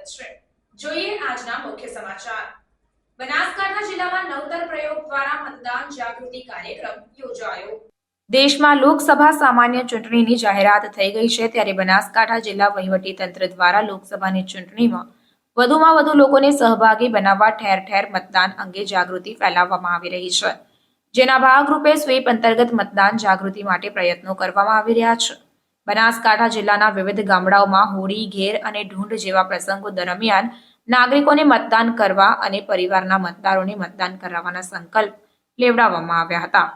સ્વાગત છે જોઈએ આજના મુખ્ય સમાચાર. બનાસકાંઠા જિલ્લામાં નવતર પ્રયોગ દ્વારા મતદાન જાગૃતિ કાર્યક્રમ યોજાયો. દેશમાં લોકસભા સામાન્ય ચૂંટણીની જાહેરાત થઈ ગઈ છે ત્યારે બનાસકાંઠા જિલ્લા વહીવટી તંત્ર દ્વારા લોકસભાની ચૂંટણીમાં વધુમાં વધુ લોકોને સહભાગી બનાવવા ઠેર ઠેર મતદાન અંગે જાગૃતિ ફેલાવવામાં આવી રહી છે. જેના ભાગરૂપે સ્વીપ અંતર્ગત મતદાન જાગૃતિ માટે પ્રયત્નો કરવામાં આવી રહ્યા છે. બનાસકાંઠા જિલ્લાના વિવિધ ગામડાઓમાં હોળી, ઘેર અને ઢૂંઢ જેવા પ્રસંગો દરમિયાન નાગરિકોને મતદાન કરવા અને પરિવારના મતદારોને મતદાન કરાવવાના સંકલ્પ લેવડાવવામાં આવ્યા હતા.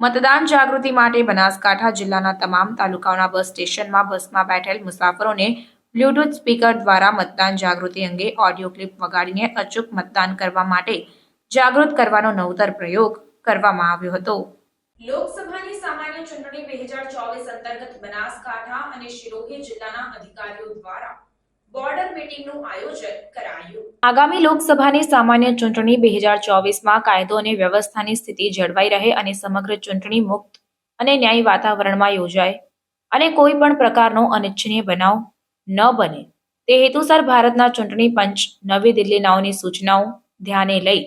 મતદાન જાગૃતિ માટે બનાસકાંઠા જિલ્લાના તમામ તાલુકાઓના બસ સ્ટેશનમાં બસમાં બેઠેલ મુસાફરોને બ્લૂટૂથ સ્પીકર દ્વારા મતદાન જાગૃતિ અંગે ઓડિયો ક્લિપ વગાડીને અચૂક મતદાન કરવા માટે જાગૃત કરવાનો નવતર પ્રયોગ કરવામાં આવ્યો હતો. લોકસભાની સામાન્ય ચૂંટણી બે હજાર ચોવીસ અંતર્ગત બનાસકાંઠા અને શિરોહી જિલ્લાના અધિકારીઓ દ્વારા આગામી લોકસભાની સામાન્ય ચૂંટણી બે હજાર ચોવીસમાં કાયદો અને વ્યવસ્થાની સ્થિતિ જળવાઈ રહે અને સમગ્ર ચૂંટણી મુક્ત અને ન્યાયી વાતાવરણમાં યોજાય. અને કોઈ પણ પ્રકારનો અનિચ્છનીય બનાવ ન બને. તે હેતુસર ભારતના ચૂંટણી પંચ નવી દિલ્હીનાઓની સૂચનાઓ ધ્યાને લઈ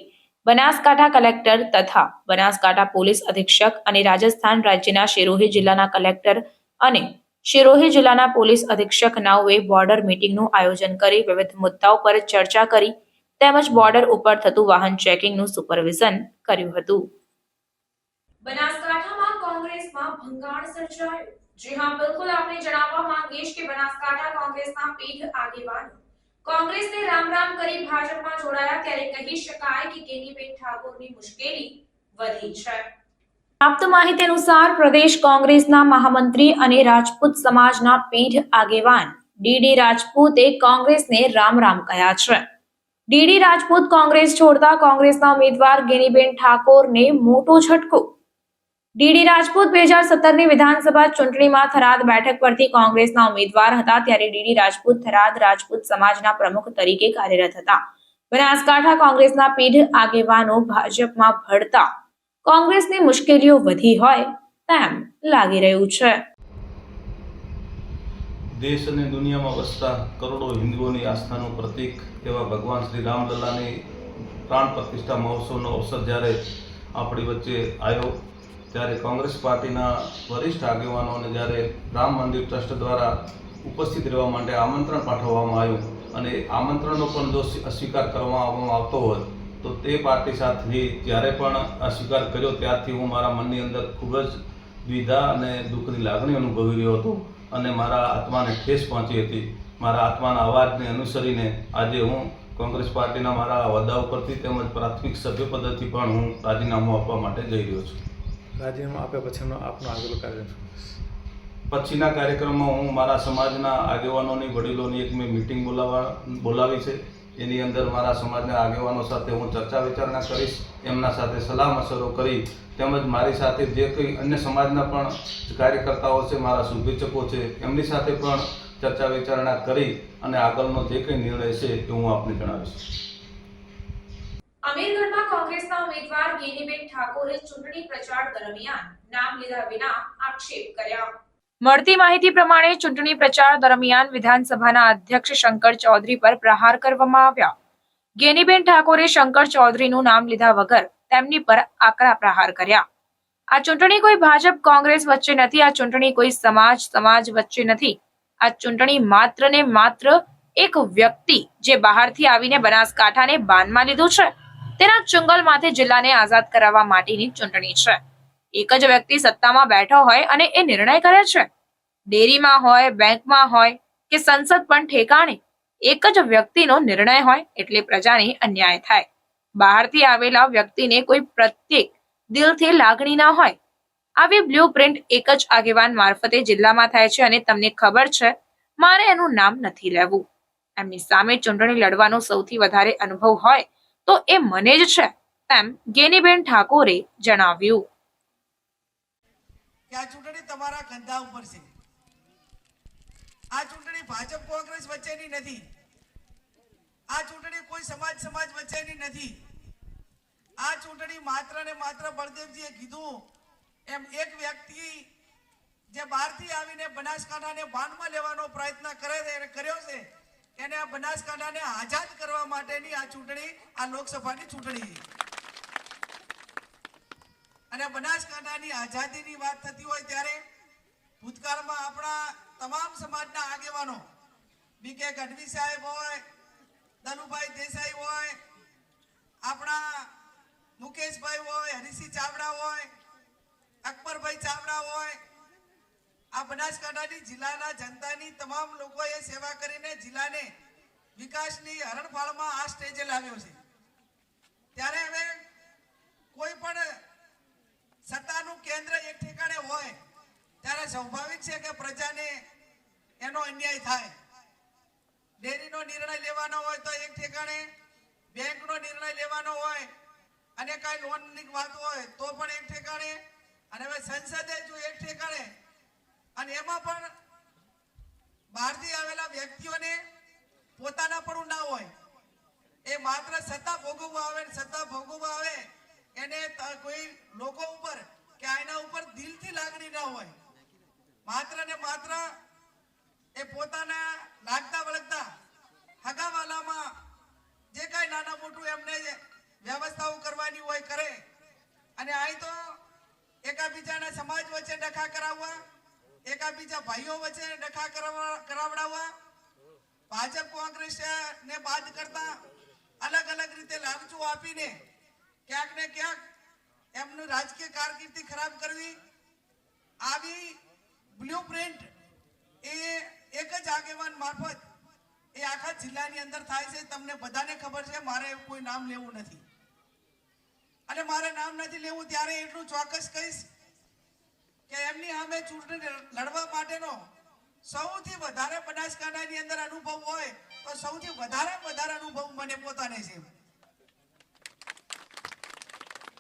બનાસકાંઠા કલેક્ટર તથા બનાસકાંઠા પોલીસ અધિક્ષક અને રાજસ્થાન રાજ્યના શિરોહી જિલ્લાના કલેક્ટર અને શિરોહી જિલ્લાના પોલીસ અધિક્ષક નાઓએ બોર્ડર મીટિંગનું આયોજન કરી વિવિધ મુદ્દાઓ પર ચર્ચા કરી તેમજ બોર્ડર ઉપર થતું વાહન ચેકિંગનું સુપરવિઝન કર્યું હતું. બનાસકાંઠામાં કોંગ્રેસમાં ભંગાણ સર્જાયું. જી હા, બિલકુલ. આપણે જણાવવા માંગીશ કે બનાસકાંઠા કોંગ્રેસના પીઢ આગેવાનો કોંગ્રેસને રામ રામ કરી ભાજપમાં જોડાયા ત્યારે કહી શકાય કે કેનીબેન ઠાકોરની મુશ્કેલી વધી છે. પ્રાપ્ત માહિતી અનુસાર પ્રદેશ કોંગ્રેસના મહામંત્રી અને રાજપૂત સમાજના પીઢ આગેવાન ડીડી રાજપૂતે કોંગ્રેસને રામ રામ કહ્યા છે. ડીડી રાજપૂત કોંગ્રેસ છોડતા કોંગ્રેસના ઉમેદવાર ગેનીબેન ઠાકોરને મોટો ઝટકો ડીડી રાજપૂત બે હજાર સત્તરની વિધાનસભા ચૂંટણીમાં થરાદ બેઠક પરથી કોંગ્રેસના ઉમેદવાર હતા ત્યારે ડીડી રાજપૂત થરાદ રાજપૂત સમાજના પ્રમુખ તરીકે કાર્યરત હતા. બનાસકાંઠા કોંગ્રેસના પીઢ આગેવાનો ભાજપમાં ભળતા કોંગ્રેસની મુશ્કેલીઓ વધી હોય તેમ લાગી રહ્યું છે. દેશ અને દુનિયામાં વસતા કરોડો હિન્દુઓની આસ્થાનું પ્રતીક એવા ભગવાન શ્રી રામલલ્લાની પ્રાણ પ્રતિષ્ઠા મહોત્સવનો અવસર જ્યારે આપણી વચ્ચે આવ્યો ત્યારે કોંગ્રેસ પાર્ટીના વરિષ્ઠ આગેવાનોને જ્યારે રામ મંદિર ટ્રસ્ટ દ્વારા ઉપસ્થિત રહેવા માટે આમંત્રણ પાઠવવામાં આવ્યું અને આમંત્રણનો પણ જો અસ્વીકાર કરવામાં આવતો હોય, તો તે પાર્ટી સાથે જ્યારે પણ અસ્વીકાર કર્યો, ત્યારથી હું મારા મનની અંદર ખૂબ જ દ્વિધા અને દુઃખની લાગણી અનુભવી રહ્યો હતો અને મારા આત્માને ઠેસ પહોંચી હતી. મારા આત્માના અવાજને અનુસરીને આજે હું કોંગ્રેસ પાર્ટીના મારા હોદ્દા ઉપરથી તેમજ પ્રાથમિક સભ્ય પદેથી પણ હું રાજીનામું આપવા માટે જઈ રહ્યો છું. રાજીનામું આપ્યા પછીનો આપનો આગળ કાર્યક્રમ પછીના કાર્યક્રમમાં હું મારા સમાજના આગેવાનોની, વડીલોની એક મેં મિટિંગ બોલાવવા બોલાવી છે. એની અંદર મારા સમાજના આગેવાનો સાથે હું ચર્ચા વિચારણા કરીશ, એમના સાથે સલાહ મશરો કરી, તેમજ મારી સાથે જે કંઈ અન્ય સમાજના પણ કાર્યકર્તાઓ છે, મારા શુભેચ્છકો છે, એમની સાથે પણ ચર્ચા વિચારણા કરી અને આગળનો જે કંઈ નિર્ણય છે એ હું આપને જણાવીશ. અમીરગઢમાં કોંગ્રેસના ઉમેદવાર ગેનીબેન ઠાકોરે ચૂંટણી પ્રચાર દરમિયાન નામ લીધા વિના આક્ષેપ કર્યા. મળતી માહિતી પ્રમાણે ચૂંટણી પ્રચાર દરમિયાન વિધાનસભાના અધ્યક્ષ શંકર ચૌધરી પર પ્રહાર કરવામાં આવ્યા. ગેનીબેન ઠાકોરે શંકર ચૌધરીનું નામ લીધા વગર તેમની પર આકરા પ્રહાર કર્યા. આ ચૂંટણી કોઈ ભાજપ કોંગ્રેસ વચ્ચે નથી, આ ચૂંટણી કોઈ સમાજ સમાજ વચ્ચે નથી. આ ચૂંટણી માત્ર ને માત્ર એક વ્યક્તિ જે બહારથી આવીને બનાસકાંઠાને બાનમાં લીધું છે. તેના ચુંગલમાંથી જિલ્લાને આઝાદ કરાવવા માટેની ચૂંટણી છે. એક જ વ્યક્તિ સત્તામાં બેઠો હોય અને એ નિર્ણય કરે છે. ડેરીમાં હોય, બેંકમાં હોય કે સંસદ પણ ઠેકાણે, એક જ વ્યક્તિનો નિર્ણય હોય એટલે પ્રજાને અન્યાય થાય. બહારથી આવેલા વ્યક્તિને કોઈ પ્રત્યેક દિલથી લાગણી ના હોય. આવી બ્લુ પ્રિન્ટ એક જ આગેવાન મારફતે જિલ્લામાં થાય છે અને તમને ખબર છે, મારે એનું નામ નથી લેવું. એમની સામે ચૂંટણી લડવાનો સૌથી વધારે અનુભવ હોય તો એ મને જ છે તેમ ગેનીબેન ઠાકોરે જણાવ્યું. આ ચૂંટણી તમારા કંધા ઉપર છે. આ ચૂંટણી ભાજપ કોંગ્રેસ વચ્ચેની નથી. આ ચૂંટણી કોઈ સમાજ સમાજ વચ્ચેની નથી. આ ચૂંટણી માત્ર ને માત્ર બળદેવજીએ કીધું. એમ એક વ્યક્તિ જે બહારથી આવીને બનાસકાંઠાને ભાનમાં લેવાનો પ્રયત્ન કરે છે એને કર્યો છે એને આ બનાસકાંઠાને આઝાદ કરવા માટેની આ ચૂંટણી, આ લોકસભાની ચૂંટણી. અને બનાસકાંઠાની આઝાદીની વાત થતી હોય ત્યારે ભૂતકાળમાં આપણા તમામ સમાજના આગેવાનો બી કે ગઢવી સાહેબ હોય દલુભાઈ દેસાઈ હોય, આપણા મુકેશભાઈ હોય હરીસિંહ ચાવડા હોય અકબરભાઈ ચાવડા હોય આ બનાસકાંઠાની જિલ્લાના જનતાની તમામ લોકોએ સેવા કરીને જિલ્લાને વિકાસની હરણફાળમાં આ સ્ટેજે લાવ્યો છે. ત્યારે હવે કોઈ પણ સત્તાનું કેન્દ્ર એક ઠેકાણે હોય, ત્યારે સ્વાભાવિક છે કે પ્રજાને એનો અન્યાય થાય. ડેરીનો નિર્ણય લેવાનો હોય તો એક ઠેકાણે, બેંકનો નિર્ણય લેવાનો હોય, અને કાંઈ લોનની વાત હોય તો પણ એક ઠેકાણે, અને હવે સંસદે જો એક ઠેકાણે અને એમાં પણ બહારથી આવેલા વ્યક્તિઓને પોતાના પણ ના હોય. એ માત્ર સત્તા ભોગવવા આવે સત્તા ભોગવવા આવે, એને કોઈ લોકો ઉપર કે આના ઉપર દિલથી લાગણી ના હોય. માત્ર ને માત્ર એ પોતાના લાગતા વળગતા હગાવાલામાં જે કાંઈ નાના મોટું એમને વ્યવસ્થાઓ કરવાની હોય કરે. અને અહીં તો એકાબીજાના સમાજ વચ્ચે ડખા કરાવવા એકાબીજા ભાઈઓ વચ્ચે ડખા કરાવડાવવા ભાજપ કોંગ્રેસ ને બાદ કરતા અલગ અલગ રીતે લાલચો આપીને ક્યાંક ને ક્યાંક એમનું રાજકીય કારકિર્દી ખરાબ કરવી. આવી બ્લુપ્રિન્ટ એ એક જ આગેવાન મારફત એ આખા જિલ્લાની અંદર થાય છે. તમને બધાને ખબર છે, મારે કોઈ નામ લેવું નથી. અને મારે નામ નથી લેવું, ત્યારે એટલું ચોક્કસ કહીશ કે એમની સામે ચૂંટણી લડવા માટેનો સૌથી વધારે બનાસકાંઠાની અંદર અનુભવ હોય, તો સૌથી વધારે વધારે અનુભવ મને પોતાને છે.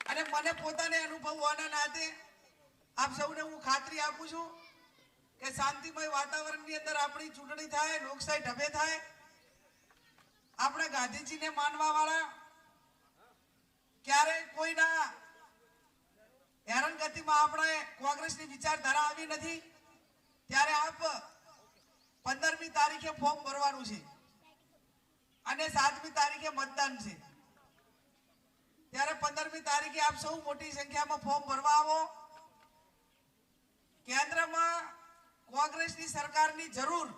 અને મને પોતાને અનુભવ હોવાના નાતે આપ સૌને હું ખાતરી આપું છું કે શાંતિમય વાતાવરણની અંદર આપણી ચૂંટણી થાય, લોકશાહી ઢબે થાય. આપણે ગાંધીજીને માનવા વાળા ક્યારેય કોઈના હેરાનગતિમાં આપણે કોંગ્રેસની વિચારધારા આવી નથી. ત્યારે આપ પંદરમી તારીખે ફોર્મ ભરવાનું છે અને સાતમી તારીખે મતદાન છે. ત્યારે પંદરમી તારીખે આપ સૌ મોટી સંખ્યામાં ફોર્મ ભરવા આવો. કેન્દ્રમાં કોંગ્રેસની સરકારની જરૂર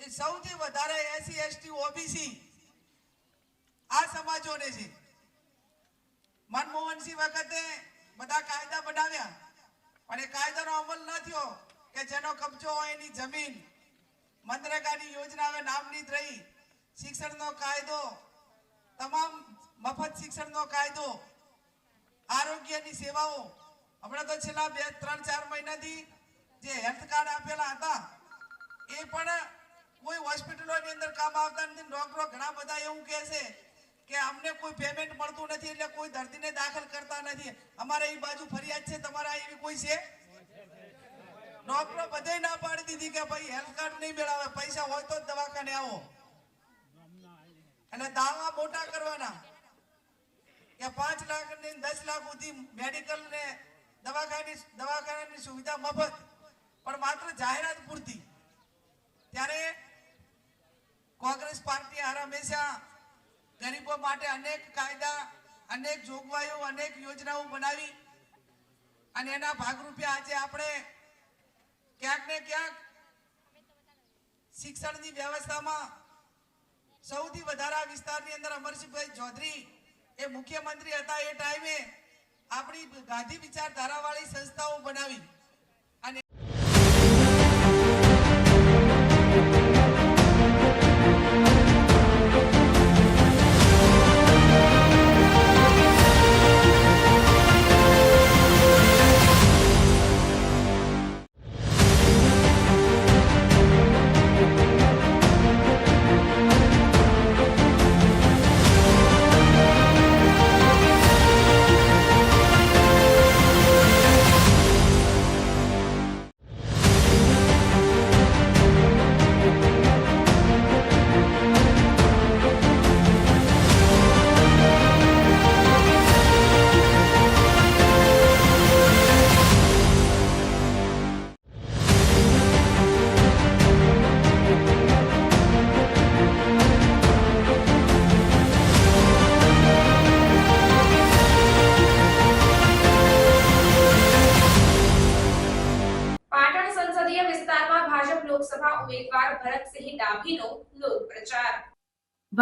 એ સૌથી વધારે એસસી એસટી, ઓબીસી આ સમાજોને છે. મનમોહનસિંહ વખતે બધા કાયદા બનાવ્યા. પણ એ કાયદાનો અમલ ન થયો કે જેનો કબજો હોય એની જમીન. મનરેગાની યોજના હવે નામની જ રહી. શિક્ષણનો કાયદો, તમામ મફત શિક્ષણનો કાયદો, આરોગ્યની સેવાઓ. હમણાં તો છેલ્લા બે, ત્રણ, ચાર મહિનાથી જે હેલ્થ કાર્ડ આપેલા હતા, એ પણ કોઈ હોસ્પિટલોની અંદર કામ આવતા નથી. ડોક્ટરો ઘણા બધા એવું કહે છે કે અમને કોઈ પેમેન્ટ મળતું નથી એટલે કોઈ દર્દીને દાખલ કરતા નથી. અમારે એ બાજુ ફરિયાદ છે, તમારા એવી કોઈ છે? ડોક્ટરો બધે ના પાડી દીધી કે ભાઈ હેલ્થ કાર્ડ નહીં મેળવે, પૈસા હોય તો દવાખાને આવો. અને દાવા મોટા કરવાના. કે પાંચ લાખ ને દસ લાખ સુધી મેડિકલ ને દવાખાની દવાખાનાની સુવિધા મફત. પણ માત્ર જાહેરાત પૂરતી. ત્યારે કોંગ્રેસ પાર્ટી હારા હંમેશા ગરીબો માટે અનેક કાયદા, અનેક જોગવાઈઓ, અનેક યોજનાઓ બનાવી અને એના ભાગરૂપે આજે આપણે ક્યાંક ને ક્યાંક શિક્ષણની વ્યવસ્થામાં સૌથી વધારે વિસ્તારની અંદર અમરસિંહભાઈ ચૌધરી એ મુખ્યમંત્રી હતા એ ટાઈમે આપણી ગાંધી વિચારધારાવાળી સંસ્થાઓ બનાવી.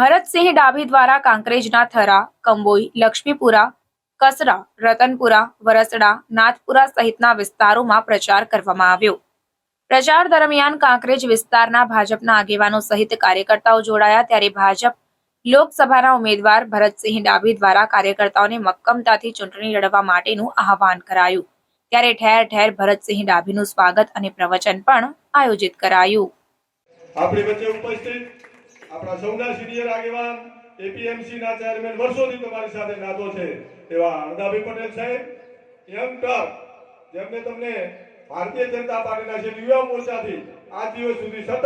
ભરતસિંહ ડાભી દ્વારા કાંકરેજના થરા, કંબોઈ, લક્ષ્મીપુરા, કસરા, રતનપુરા, વરસડા, નાથપુરા સહિતના વિસ્તારોમાં પ્રચાર કરવામાં આવ્યો. પ્રચાર દરમિયાન કાંકરેજ વિસ્તારના ભાજપના આગેવાનો સહિત કાર્યકર્તાઓ જોડાયા ત્યારે ભાજપ લોકસભાના ઉમેદવાર ભરતસિંહ ડાભી દ્વારા કાર્યકર્તાઓને મક્કમતાથી ચૂંટણી લડવા માટેનું આહવાન કરાયું. ત્યારે ઠેર ઠેર ભરતસિંહ ડાભીનું સ્વાગત અને પ્રવચન પણ આયોજિત કરાયું. આપણી વચ્ચે ઉપસ્થિત આપણા સૌના સિનિયર આગેવાન એપીએમસી ના ચેરમેન વર્ષોથી તમારી સાથે નાતો છે, એવા અણદાભાઈ પટેલ સાહેબ, એમ ટર્ક જેમને તમને ભારતીય જનતા પાર્ટીના છે યુવા મોરચાથી આ દિવસ સુધી સતત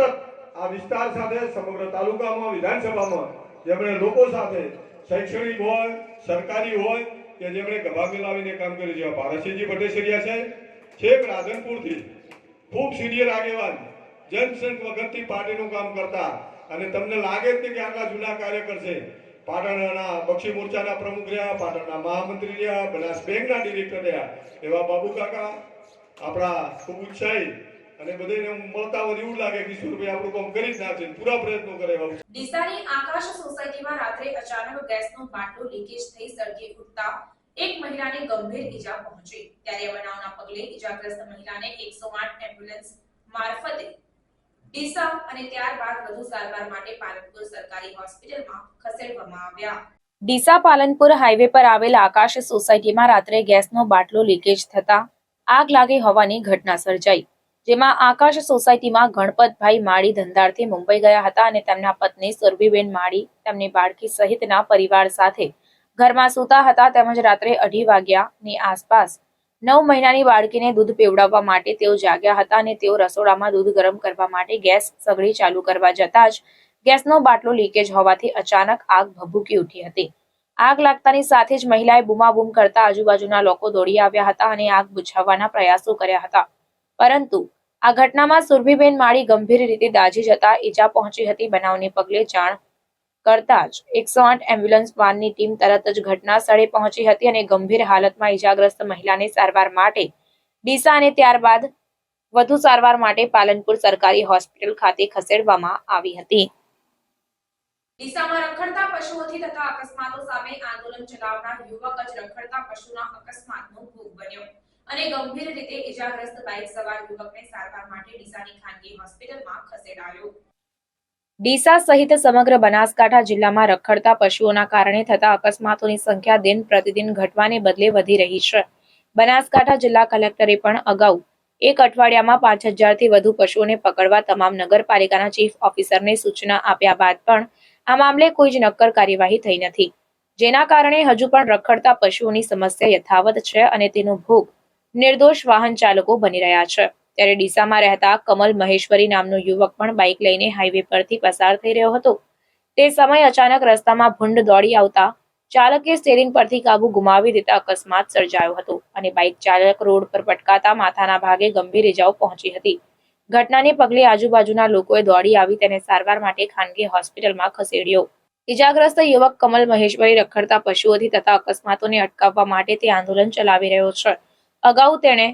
આ વિસ્તાર સાથે સમગ્ર તાલુકામાં, વિધાનસભામાં જેમણે લોકો સાથે શૈક્ષણિક હોય, સરકારી હોય, કે જેમણે ગભા મિલાવીને કામ કર્યું છે ભારતસિંહજી ભટ્ટેસરિયા છે છેક રાધનપુરથી ખૂબ સિનિયર આગેવાન, જનસંઘ વગરથી પાર્ટીનું કામ કરતા અને તમને લાગે જ નહીં કે આટલા જૂના કાર્યકર છે પાટણના બક્ષી મોરચાના પ્રમુખ રહ્યા, પાટણના મહામંત્રી રહ્યા, બનાસ બેંકના ડિરેક્ટર રહ્યા. એવા બાબુ કાકા, આપણા ખૂબ ઉત્સાહી અને બધાને મળતા હોય એવું લાગે કે ઈશ્વરભાઈ આપણું કામ કરી જ નાખશે પૂરા પ્રયત્નો કરે એવા. ડીસાની આકાશ સોસાયટીમાં રાત્રે અચાનક ગેસનો બાટલો લીકેજ થઈ સળગી ઉઠતા એક મહિલાને ગંભીર ઈજા પહોંચી. ત્યારે બનાવના પગલે ઈજાગ્રસ્ત મહિલાને 108 એમ્બ્યુલન્સ મારફતે ડીસા અને ત્યારબાદ વધુ સારવાર માટે પાલનપુર સરકારી હોસ્પિટલમાં ખસેડવામાં આવ્યા. ડીસા પાલનપુર હાઈવે પર આવેલ આકાશ સોસાયટીમાં રાત્રે ગેસનો બાટલો લીકેજ થતા આગ લાગી હોવાની ઘટના સર્જાઈ, જેમાં આકાશ સોસાયટીમાં ગણપતભાઈ માળી ધંધારથી મુંબઈ ગયા હતા અને તેમના પત્ની સુરભીબેન માળી તેમની બાળકી સહિતના પરિવાર સાથે ઘરમાં સૂતા હતા તેમજ રાત્રે અઢી વાગ્યાની આસપાસ નવ મહિનાની બાળકીને દૂધ પીવડાવવા માટે તેઓ જાગ્યા હતા અને તેઓ રસોડામાં દૂધ ગરમ કરવા માટે ગેસ સગડી ચાલુ કરવા જતા જ ગેસનો બાટલો લીકેજ હોવાથી અચાનક આગ ભભૂકી ઉઠી હતી. આગ લાગતાની સાથે જ મહિલાએ બૂમાબૂમ કરતા આજુબાજુના લોકો દોડી આવ્યા હતા અને આગ બુઝાવવાના પ્રયાસો કર્યા હતા. પરંતુ આ ઘટનામાં સુરભીબેન માળી ગંભીર રીતે દાઝી જતા ઈજા પહોંચી હતી બનાવને પગલે જાણ કરતા જ એકસો આઠ એમ્બ્યુલન્સ વાનની ટીમ તરત જ ઘટના સ્થળે પહોંચી હતી અને ગંભીર હાલતમાં ઈજાગ્રસ્ત મહિલાને સારવાર માટે ડીસા અને ત્યારબાદ વધુ સારવાર માટે પાલનપુર સરકારી હોસ્પિટલ ખાતે ખસેડવામાં આવી હતી. અને ગંભીર રીતે ઈજાગ્રસ્ત બાઇક સવાર યુવકને સારવાર માટે ડીસાની ખાનગી હોસ્પિટલમાં ખસેડાયો. ડીસા સહિત સમગ્ર બનાસકાંઠા જિલ્લામાં રખડતા પશુઓના કારણે થતા અકસ્માતોની સંખ્યા દિન પ્રતિદિન ઘટવાને બદલે વધી રહી છે. બનાસકાંઠા જિલ્લા કલેક્ટરે પણ અગાઉ એક અઠવાડિયામાં પાંચ હજારથી વધુ પશુઓને પકડવા તમામ નગરપાલિકાના ચીફ ઓફિસરને સૂચના આપ્યા બાદ પણ આ મામલે કોઈ જ નક્કર કાર્યવાહી થઈ નથી. જેના કારણે હજુ પણ રખડતા પશુઓની સમસ્યા યથાવત છે અને તેનો ભોગ નિર્દોષ વાહન ચાલકો બની રહ્યા છે. ત્યારે ડીસામાં રહેતા કમલ મહેશ્વરી નામનો યુવક પણ બાઇક લઈને હાઈવે પરથી પસાર થઈ રહ્યો હતો. તે સમયે અચાનક રસ્તામાં ભૂંડ દોડી આવતા ચાલકે સ્ટેરિંગ પરથી કાબુ ગુમાવી દેતા અકસ્માત સર્જાયો હતો અને બાઇક ચાલક રોડ પર પટકાતા માથાના ભાગે ગંભીર ઇજાઓ પહોંચી હતી. ઘટનાને પગલે આજુબાજુના લોકોએ દોડી આવી તેને સારવાર માટે ખાનગી હોસ્પિટલમાં ખસેડ્યો. ઇજાગ્રસ્ત યુવક કમલ મહેશ્વરી રખડતા પશુઓથી તથા અકસ્માતોને અટકાવવા માટે તે આંદોલન ચલાવી રહ્યો છે. અગાઉ તેણે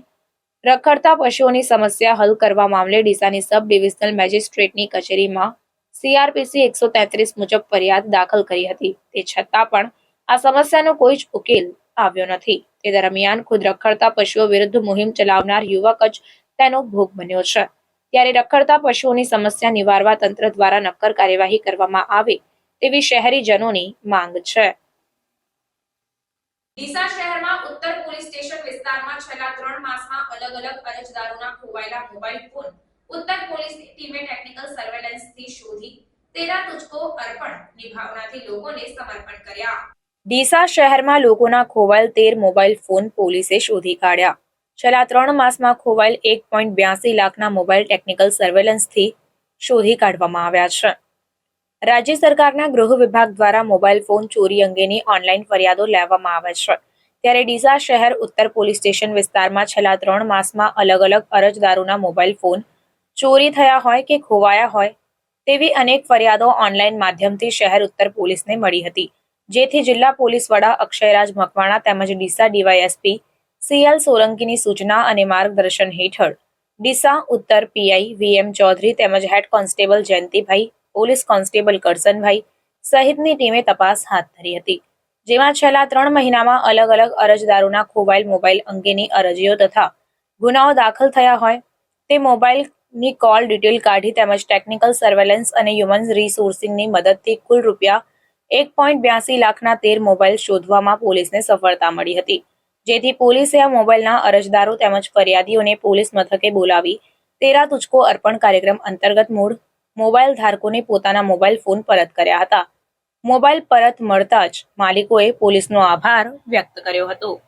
રખડતા પશુઓની સમસ્યા હલ કરવા મામલે ડીસાની સબ ડિવિઝનલ મેજિસ્ટ્રેટની કચેરીમાં સીઆરપીસી એકસો તેત્રીસ મુજબ ફરિયાદ દાખલ કરી હતી. તે છતાં પણ આ સમસ્યાનો કોઈ જ ઉકેલ આવ્યો નથી. તે દરમિયાન ખુદ રખડતા પશુઓ વિરુદ્ધ મુહિમ ચલાવનાર યુવક જ તેનો ભોગ બન્યો છે. ત્યારે રખડતા પશુઓની સમસ્યા નિવારવા તંત્ર દ્વારા નક્કર કાર્યવાહી કરવામાં આવે તેવી શહેરીજનોની માંગ છે. ડીસા શહેરમાં ઉત્તર પોલીસ સ્ટેશન વિસ્તારમાં છેલ્લા ત્રણ માસમાં અલગ અલગ અરજદારોના ખોવાયેલા મોબાઈલ ફોન ઉત્તર પોલીસની ટીમે ટેકનિકલ સર્વેલન્સથી શોધી તેરા તુજકો અર્પણ નિભાવનાથી લોકોને સમર્પણ કર્યા. ડીસા શહેરમાં લોકોના ખોવાયેલ તેર મોબાઈલ ફોન પોલીસે શોધી કાઢ્યા. છેલ્લા ત્રણ માસમાં ખોવાયેલ એક પોઈન્ટ બ્યાસી લાખના મોબાઈલ ટેકનિકલ સર્વેલન્સથી શોધી કાઢવામાં આવ્યા છે. રાજ્ય સરકારના ગૃહ વિભાગ દ્વારા મોબાઈલ ફોન ચોરી અંગેની ઓનલાઈન ફરિયાદો લેવામાં આવે છે. ત્યારે ડીસા શહેર ઉત્તર પોલીસ સ્ટેશન વિસ્તારમાં છેલ્લા ત્રણ માસમાં અલગ અલગ અરજદારોના મોબાઈલ ફોન ચોરી થયા હોય કે ખોવાયા હોય તેવી અનેક ફરિયાદો ઓનલાઈન માધ્યમથી શહેર ઉત્તર પોલીસને મળી હતી. જેથી જિલ્લા પોલીસ વડા અક્ષયરાજ મકવાણા તેમજ ડીસા ડીવાયએસપી સીએલ સોલંકીની સૂચના અને માર્ગદર્શન હેઠળ ડીસા ઉત્તર પીઆઈ વીએમ ચૌધરી તેમજ head constable Jayantibhai police constable Karsanbhai સહિતની ટીમે તપાસ હાથ ધરી હતી, જેમાં છેલ્લા ત્રણ મહિનામાં અલગ અલગ અરજદારોના ખોવાયેલ મોબાઈલ અંગેની અરજીઓ તથા ગુનાઓ દાખલ થયા હોય તે મોબાઈલની કોલ ડિટેલ કાઢી તેમજ ટેકનિકલ સર્વેલન્સ અને હ્યુમન રિસોર્સિંગની મદદથી કુલ રૂપિયા એક પોઈન્ટ બ્યાસી લાખના તેર મોબાઈલ શોધવામાં પોલીસને સફળતા મળી હતી, જેથી પોલીસે આ મોબાઈલના અરજદારો તેમજ ફરિયાદીઓને પોલીસ મથકે બોલાવી તેરા તુચકો અર્પણ કાર્યક્રમ અંતર્ગત મૂળ મોબાઈલ ધારકોને પોતાના મોબાઈલ ફોન પરત કર્યા હતા. મોબાઈલ પરત મળતા જ માલિકોએ પોલીસનો આભાર વ્યક્ત કર્યો હતો.